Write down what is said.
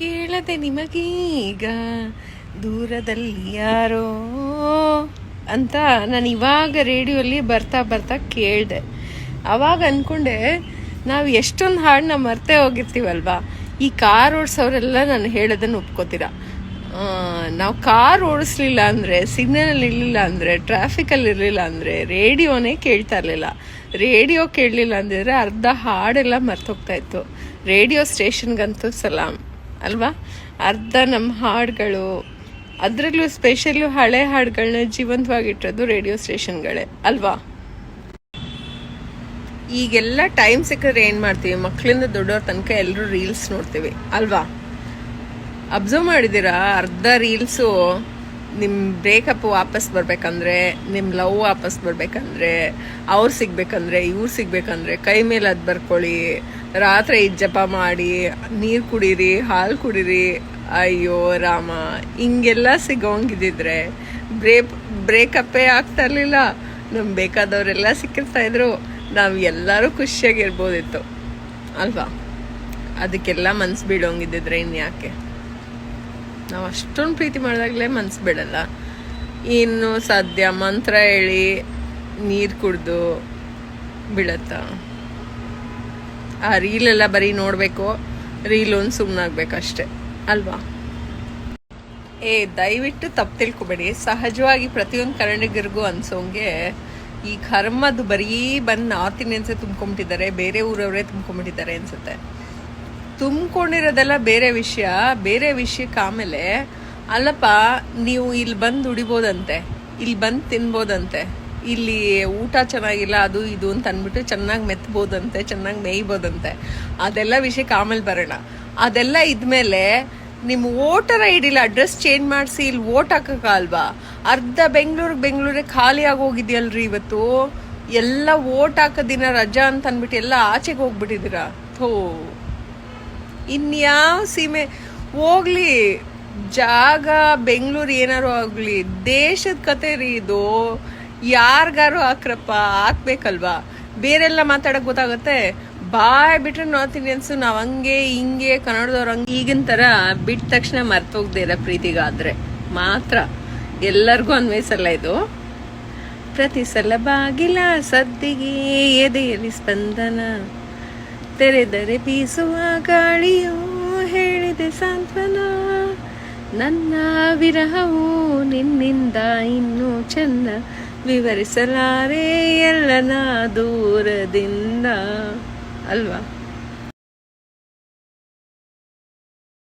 ಕೇಳದೆ ನಿಮಗೀಗ ದೂರದಲ್ಲಿ ಯಾರೋ ಅಂತ ನಾನು ಇವಾಗ ರೇಡಿಯೋಲಿ ಬರ್ತಾ ಬರ್ತಾ ಕೇಳಿದೆ. ಅವಾಗ ಅಂದ್ಕೊಂಡೆ ನಾವು ಎಷ್ಟೊಂದು ಹಾಡನ್ನ ಮರ್ತೆ ಹೋಗಿರ್ತೀವಲ್ವಾ? ಈ ಕಾರ್ ಓಡಿಸೋರೆಲ್ಲ ನಾನು ಹೇಳೋದನ್ನು ಒಪ್ಕೋತೀರ. ನಾವು ಕಾರ್ ಓಡಿಸ್ಲಿಲ್ಲ ಅಂದರೆ, ಸಿಗ್ನಲಲ್ಲಿ ಇರಲಿಲ್ಲ ಅಂದರೆ, ಟ್ರಾಫಿಕಲ್ಲಿ ಇರಲಿಲ್ಲ ಅಂದರೆ ರೇಡಿಯೋನೇ ಕೇಳ್ತಾ ಇರಲಿಲ್ಲ. ರೇಡಿಯೋ ಕೇಳಲಿಲ್ಲ ಅಂದಿದ್ರೆ ಅರ್ಧ ಹಾಡೆಲ್ಲ ಮರ್ತೋಗ್ತಾ ಇತ್ತು. ರೇಡಿಯೋ ಸ್ಟೇಷನ್ಗಂತೂ ಸಲಾಮ್ ಅಲ್ವಾ? ಅರ್ಧ ನಮ್ಮ ಹಾಡುಗಳು. ಅದರಲ್ಲೂ ಸ್ಪೆಷಲು ಹಳೆ ಹಾಡುಗಳನ್ನ ಜೀವಂತವಾಗಿಟ್ಟಿರೋದು ರೇಡಿಯೋ ಸ್ಟೇಷನ್ಗಳೇ ಅಲ್ವಾ? ಈಗೆಲ್ಲ ಟೈಮ್ ಸಿಕ್ಕಿದ್ರೆ ಏನು ಮಾಡ್ತೀವಿ? ಮಕ್ಕಳಿಂದ ದೊಡ್ಡವ್ರ ತನಕ ಎಲ್ಲರೂ ರೀಲ್ಸ್ ನೋಡ್ತೀವಿ. ಅಲ್ವಾ? ಅಬ್ಸರ್ವ್ ಮಾಡಿದ್ದೀರಾ? ಅರ್ಧ ರೀಲ್ಸು ನಿಮ್ಮ ಬ್ರೇಕಪ್ ವಾಪಸ್ ಬರಬೇಕಂದ್ರೆ ನಿಮ್ಮ ಲವ್ ವಾಪಸ್ ಬರಬೇಕಂದ್ರೆ, ಅವ್ರು ಸಿಗ್ಬೇಕಂದ್ರೆ, ಇವ್ರು ಸಿಗ್ಬೇಕಂದ್ರೆ ಕೈ ಮೇಲೆ ಅದು ಬರ್ಕೊಳ್ಳಿ. ರಾತ್ರಿ ಇದ್ ಜಪ ಮಾಡಿ, ನೀರು ಕುಡೀರಿ, ಹಾಲು ಕುಡೀರಿ, ಅಯ್ಯೋ ರಾಮ, ಹಿಂಗೆಲ್ಲ ಸಿಗೋಂಗಿದ್ದಿದ್ರೆ ಬ್ರೇಕ್ ಬ್ರೇಕಪ್ಪೇ ಆಗ್ತಾ ಇರಲಿಲ್ಲ. ನಮ್ಗೆ ಬೇಕಾದವರೆಲ್ಲ ಸಿಕ್ಕಿರ್ತಾ ಇದ್ರು. ನಾವು ಎಲ್ಲರೂ ಖುಷಿಯಾಗಿರ್ಬೋದಿತ್ತು. ಅಲ್ವಾ? ಅದಕ್ಕೆಲ್ಲ ಮನ್ಸು ಬೀಳೋಂಗಿದ್ದಿದ್ರೆ ಇನ್ಯಾಕೆ? ನಾವು ಅಷ್ಟೊಂದು ಪ್ರೀತಿ ಮಾಡಿದಾಗಲೇ ಮನ್ಸು ಬಿಡಲ್ಲ. ಇನ್ನು ಸದ್ಯ ಮಂತ್ರ ಹೇಳಿ ನೀರು ಕುಡ್ದು ಬಿಡತ್ತ ಆ ರೀಲೆಲ್ಲ ಬರೀ ನೋಡಬೇಕು, ರೀಲ್ ಒಂದು ಸುಮ್ಮನಾಗ್ಬೇಕಷ್ಟೆ ಅಲ್ವಾ? ಏ, ದಯವಿಟ್ಟು ತಪ್ಪು ತಿಳ್ಕೊಬೇಡಿ. ಸಹಜವಾಗಿ ಪ್ರತಿಯೊಂದು ಕನ್ನಡಿಗರಿಗೂ ಅನ್ಸೋಂಗೆ ಈ ಕರ್ಮದು ಬರೀ ಬಂದು ನಾರ್ತ್ ಇಂಡಿಯನ್ಸೇ ತುಂಬ್ಕೊಂಬಿಟ್ಟಿದ್ದಾರೆ, ಬೇರೆ ಊರವರೇ ತುಂಬ್ಕೊಂಬಿಟ್ಟಿದ್ದಾರೆ ಅನ್ಸುತ್ತೆ. ತುಂಬಿಕೊಂಡಿರೋದೆಲ್ಲ ಬೇರೆ ವಿಷಯ. ಬೇರೆ ವಿಷಯಕ್ಕೆ ಆಮೇಲೆ, ಅಲ್ಲಪ್ಪ, ನೀವು ಇಲ್ಲಿ ಬಂದು ದುಡಿಬೋದಂತೆ. ಇಲ್ಲಿ ಬಂದು ತಿನ್ಬೋದಂತೆ. ಇಲ್ಲಿ ಊಟ ಚೆನ್ನಾಗಿಲ್ಲ, ಅದು ಇದು ಅಂತ ಅಂದ್ಬಿಟ್ಟು ಚೆನ್ನಾಗಿ ಮೆತ್ಬೋದಂತೆ, ಚೆನ್ನಾಗಿ ಮೇಯ್ಬೋದಂತೆ. ಅದೆಲ್ಲ ವಿಷಯಕ್ಕೆ ಆಮೇಲೆ ಬರೋಣ. ಅದೆಲ್ಲ ಇದ್ಮೇಲೆ ನಿಮ್ಮ ವೋಟರ್ ಐ ಅಡ್ರೆಸ್ ಚೇಂಜ್ ಮಾಡಿಸಿ ಇಲ್ಲಿ ವೋಟ್ ಹಾಕೋಕ್ಕಲ್ವಾ ಅರ್ಧ ಬೆಂಗಳೂರಿಗೆ ಬೆಂಗಳೂರಿಗೆ ಖಾಲಿ ಆಗೋಗಿದೆಯಲ್ರಿ ಇವತ್ತು? ಎಲ್ಲ ವೋಟ್ ಹಾಕೋ ದಿನ ರಜಾ ಅಂತ ಅಂದ್ಬಿಟ್ಟು ಎಲ್ಲ ಆಚೆಗೆ ಹೋಗ್ಬಿಟ್ಟಿದ್ದೀರಾ? ಥೋ. ಇನ್ಯಾವ ಸೀಮೆ, ಹೋಗ್ಲಿ, ಜಾಗ, ಬೆಂಗಳೂರು ಏನಾರು ಆಗಲಿ, ದೇಶದ ಕತೆ ರೀ ಇದು. ಯಾರಿಗಾರು ಹಾಕ್ರಪ್ಪ ಹಾಕ್ಬೇಕಲ್ವಾ ಬೇರೆಲ್ಲ ಮಾತಾಡಕ್ ಗೊತ್ತಾಗತ್ತೆ? ಬಾಯ್ ಬಿಟ್ರೆ ನಾರ್ತ್ ಇಂಡಿಯನ್ಸ್ ನಾವ್ ಹಂಗೆ, ಹಿಂಗೆ, ಕನ್ನಡದವ್ರು ಹಂಗೆ. ಈಗಿನ ತರ ಬಿಟ್ಟ ತಕ್ಷಣ ಮರ್ತೋಗ್ದೇ ಇರೋ ಪ್ರೀತಿಗಾದ್ರೆ ಮಾತ್ರ. ಎಲ್ಲರಿಗೂ ಅನ್ವಯಿಸಲ್ಲ ಇದು. ಪ್ರತಿ ಸಲ ಬಾಗಿಲ ಸದ್ದಿಗೆ ಎದೆಯಲ್ಲಿ ಸ್ಪಂದನ. ತೆರೆದರೆ ಬೀಸುವ ಗಾಳಿಯೂ ಹೇಳಿದೆ ಸಾಂತ್ವನ. ನನ್ನ ವಿರಹವು ನಿನ್ನಿಂದ ಇನ್ನೂ ಚೆನ್ನ. ವಿವರಿಸಲಾರೆ ಎಲ್ಲನ ದೂರದಿಂದ. ಅಲ್ವಾ?